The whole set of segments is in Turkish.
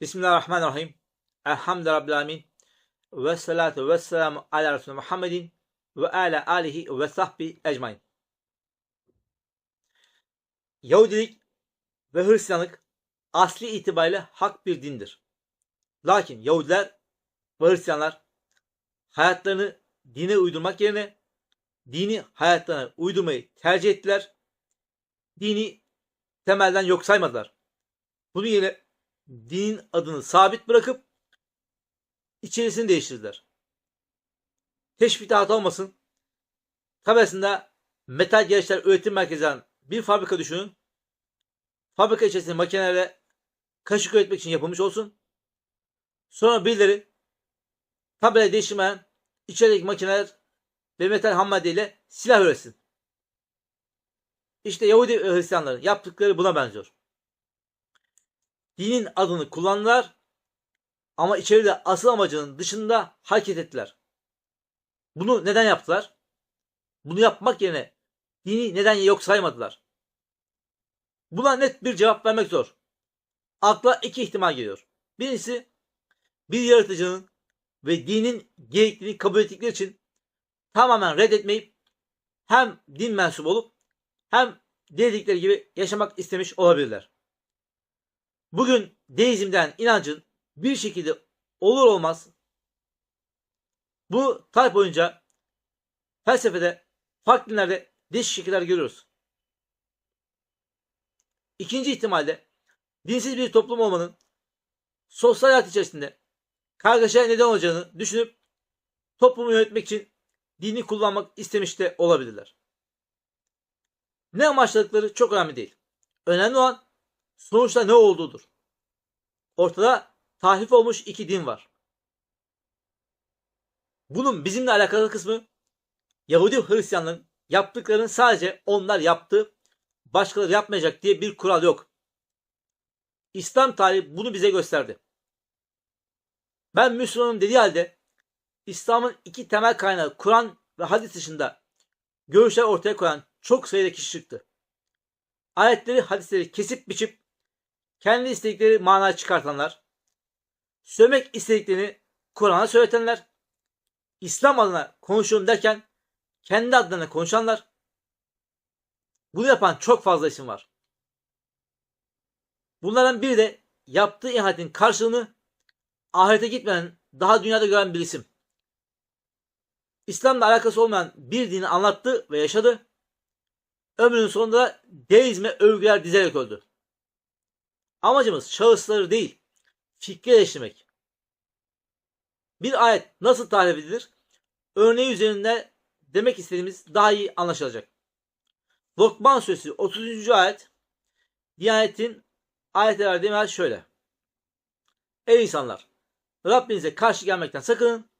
Bismillahirrahmanirrahim. Elhamdülillahi Rabbil Alemin. Ve salatu ve selamu ala Resulü Muhammedin ve ala alihi ve sahbi ecmain. Yahudilik ve Hristiyanlık asli itibariyle hak bir dindir. Lakin Yahudiler ve Hristiyanlar hayatlarını dine uydurmak yerine dini hayatlarına uydurmayı tercih ettiler. Dini temelden yok saymadılar. Bunun yerine dinin adını sabit bırakıp içerisini değiştirdiler. Teşbihte hata olmasın. Tabesinde metal gereçler üretim merkezinden bir fabrika düşünün. Fabrika içerisinde makinelerle kaşık üretmek için yapılmış olsun. Sonra birileri tabelayı değiştirmeyen içerideki makineler ve metal ham maddeyle silah üretsin. İşte Yahudi Hristiyanların yaptıkları buna benziyor. Dinin adını kullandılar ama içeride asıl amacının dışında hareket ettiler. Bunu neden yaptılar? Bunu yapmak yerine dini neden yok saymadılar? Buna net bir cevap vermek zor. Akla iki ihtimal geliyor. Birincisi bir yaratıcının ve dinin gerekliliğini kabul ettikleri için tamamen reddetmeyip hem din mensubu olup hem dedikleri gibi yaşamak istemiş olabilirler. Bugün deizmden inancın bir şekilde olur olmaz bu tarih boyunca felsefede farklı dinlerde değişik şekiller görüyoruz. İkinci ihtimalde dinsiz bir toplum olmanın sosyal hayat içerisinde kargaşaya neden olacağını düşünüp toplumu yönetmek için dini kullanmak istemiş de olabilirler. Ne amaçladıkları çok önemli değil. Önemli olan sonuçta ne olduğudur. Ortada tahrif olmuş iki din var. Bunun bizimle alakalı kısmı Yahudi Hristiyanların yaptıklarını sadece onlar yaptı, başkaları yapmayacak diye bir kural yok. İslam tarihi bunu bize gösterdi. Ben Müslümanım dediği halde İslam'ın iki temel kaynağı Kur'an ve hadis dışında görüşler ortaya koyan çok sayıda kişi çıktı. Ayetleri, hadisleri kesip biçip kendi istedikleri manayı çıkartanlar, söylemek istediklerini Kur'an'a söyletenler, İslam adına konuşuyorum derken kendi adlarına konuşanlar, bunu yapan çok fazla isim var. Bunlardan biri de yaptığı ihanetin karşılığını ahirete gitmeden daha dünyada gören bir isim. İslam'la alakası olmayan bir dini anlattı ve yaşadı. Ömrünün sonunda da deizme övgüler dizerek öldü. Amacımız şahısları değil, fikri eleştirmek. Bir ayet nasıl tahrif edilir? Örneği üzerinde demek istediğimiz daha iyi anlaşılacak. Lokman Suresi 30. ayet Diyanet'in ayete verdiği meal şöyle. Ey insanlar! Rabbinize karşı gelmekten sakının.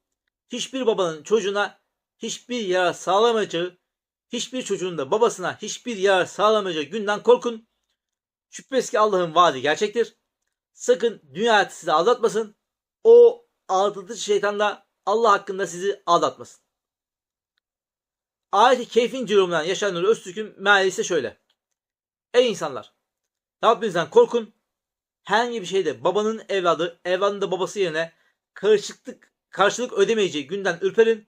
Hiçbir babanın çocuğuna hiçbir yarar sağlamayacağı, hiçbir çocuğun da babasına hiçbir yarar sağlamayacağı günden korkun. Şüphesiz ki Allah'ın vaadi gerçektir. Sakın dünya hayatı sizi aldatmasın. O aldatıcı şeytan da Allah hakkında sizi aldatmasın. Ayet-i Keyf'in yorumundan Yaşar Nuri Öztürk'ün meali ise şöyle. Ey insanlar! Rabbinizden korkun. Herhangi bir şeyde babanın evladı, evladın da babası yerine karışıklık, karşılık ödemeyeceği günden ürperin.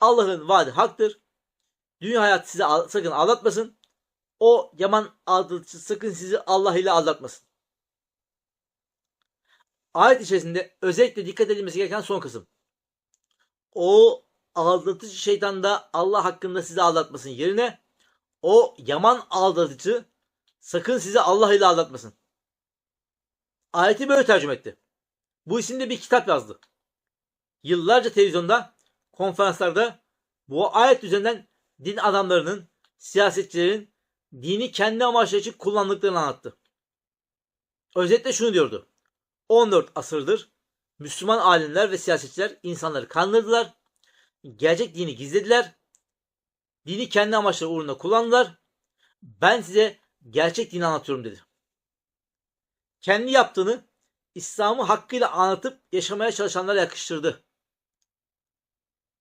Allah'ın vaadi haktır. Dünya hayatı sizi sakın aldatmasın. O yaman aldatıcı sakın sizi Allah ile aldatmasın. Ayet içerisinde özellikle dikkat edilmesi gereken son kısım. O aldatıcı şeytan da Allah hakkında sizi aldatmasın yerine o yaman aldatıcı sakın sizi Allah ile aldatmasın. Ayeti böyle tercüme etti. Bu isimde bir kitap yazdı. Yıllarca televizyonda, konferanslarda bu ayet üzerinden din adamlarının, siyasetçilerin dini kendi amaçları için kullandıklarını anlattı. Özetle şunu diyordu. 14 asırdır Müslüman alimler ve siyasetçiler insanları kandırdılar. Gerçek dini gizlediler. Dini kendi amaçları uğruna kullandılar. Ben size gerçek dini anlatıyorum dedi. Kendi yaptığını İslam'ı hakkıyla anlatıp yaşamaya çalışanlara yakıştırdı.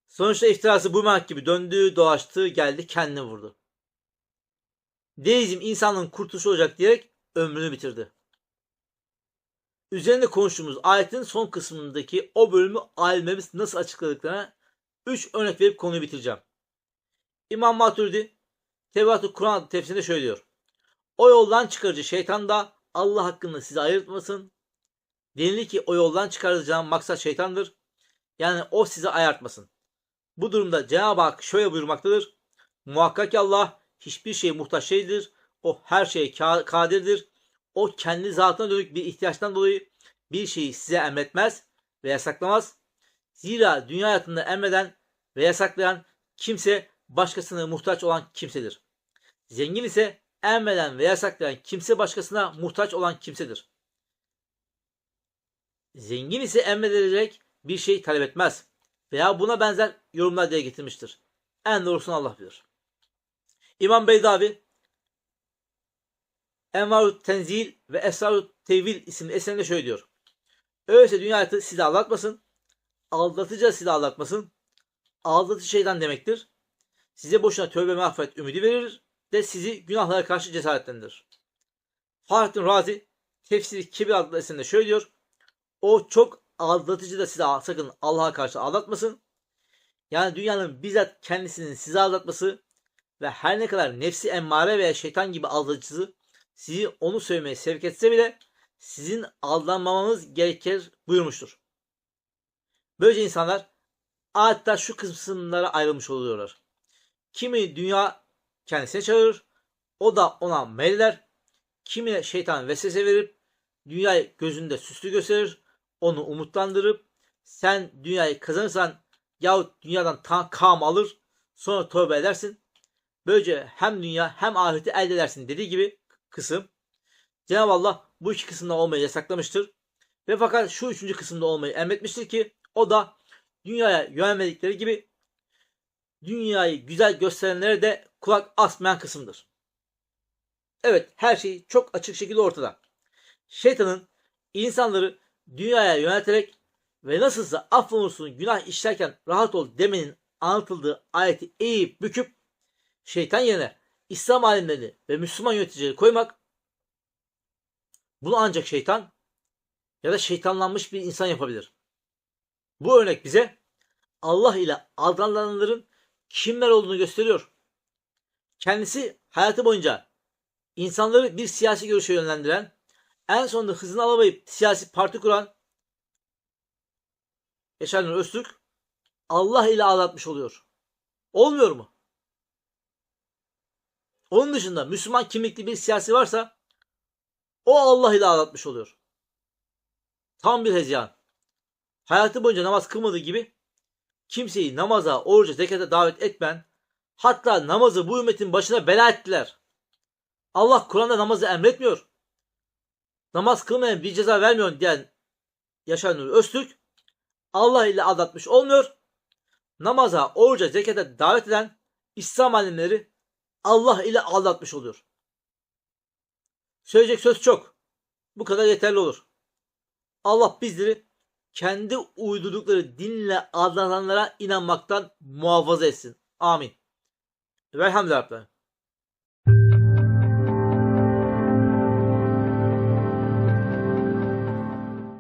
Sonuçta iftirası bu gibi döndü, dolaştı, geldi, kendini vurdu. Deizm insanlığın kurtuluşu olacak diyerek ömrünü bitirdi. üzerinde konuştuğumuz ayetin son kısmındaki o bölümü alimlerimiz nasıl açıkladıklarına 3 örnek verip konuyu bitireceğim. İmam Maturidi Tevrat-ı Kur'an adlı tefsirinde şöyle diyor. O yoldan çıkarıcı şeytan da Allah hakkında sizi ayırtmasın. Denilir ki o yoldan çıkaracağım maksat şeytandır. Yani o sizi ayartmasın. Bu durumda Cenab-ı Hak şöyle buyurmaktadır. Muhakkak ki Allah hiçbir şeye muhtaç değildir. O her şeye ka- kadirdir. O kendi zatına dönük bir ihtiyaçtan dolayı bir şeyi size emretmez ve yasaklamaz. Zira dünya hayatında emreden ve yasaklayan kimse başkasına muhtaç olan kimsedir. Zengin ise emreden ve yasaklayan kimse başkasına muhtaç olan kimsedir. Zengin ise emredilecek bir şey talep etmez veya buna benzer yorumlar dile getirmiştir. En doğrusunu Allah bilir. İmam Beydavi Envarut Tenzil ve Esrarut Tevil isimli eserinde şöyle diyor. Öyleyse dünya hayatı sizi aldatmasın, aldatıcı sizi aldatmasın, aldatıcı şeytan demektir. Size boşuna tövbe mağfiret ümidi verir de sizi günahlara karşı cesaretlendirir. Fahrettin Razi Tefsiri Kibir adlı eserinde şöyle diyor. O çok aldatıcı da sizi sakın Allah'a karşı aldatmasın. Yani dünyanın bizzat kendisinin sizi aldatması ve her ne kadar nefsi emmare veya şeytan gibi aldatıcısı sizi onu söylemeye sevk etse bile sizin aldanmamanız gerekir buyurmuştur. Böylece insanlar adeta şu kısımlara ayrılmış oluyorlar. Kimi dünya kendisine çağırır, o da ona meyler. Kimine şeytan vesvese verip dünyayı gözünde süslü gösterir, onu umutlandırıp sen dünyayı kazanırsan yahut dünyadan tam kam alır, sonra tövbe edersin. Böylece hem dünya hem ahireti elde edersin dediği gibi kısım. Cenab-ı Allah bu iki kısımda olmayı yasaklamıştır. Ve fakat şu üçüncü kısımda olmayı emretmiştir ki o da dünyaya yönelmedikleri gibi dünyayı güzel gösterenlere de kulak asmayan kısımdır. Evet her şey çok açık şekilde ortada. Şeytanın insanları dünyaya yönelterek ve nasılsa affolursun günah işlerken rahat ol demenin anlatıldığı ayeti eğip büküp şeytan yerine İslam alimlerini ve Müslüman yöneticileri koymak bunu ancak şeytan ya da şeytanlanmış bir insan yapabilir. Bu örnek bize Allah ile aldanılanların kimler olduğunu gösteriyor. Kendisi hayatı boyunca insanları bir siyasi görüşe yönlendiren, en sonunda hızını alamayıp siyasi parti kuran Yaşar Öztürk Allah ile aldatmış oluyor. Olmuyor mu? Onun dışında Müslüman kimlikli bir siyasi varsa o Allah ile aldatmış oluyor. Tam bir hezyan. Hayatı boyunca namaz kılmadığı gibi kimseyi namaza, oruca, zekata davet etmen, hatta namazı bu ümmetin başına bela ettiler. Allah Kur'an'da namazı emretmiyor. Namaz kılmayan bir ceza vermiyor diyen Yaşar Nuri Öztürk Allah ile aldatmış olmuyor. Namaza, oruca, zekata davet eden İslam alimleri Allah ile aldatmış oluyor. Söyleyecek söz çok. Bu kadar yeterli olur. Allah bizleri kendi uydurdukları dinle aldatanlara inanmaktan muhafaza etsin. Amin. Velhamdülillah.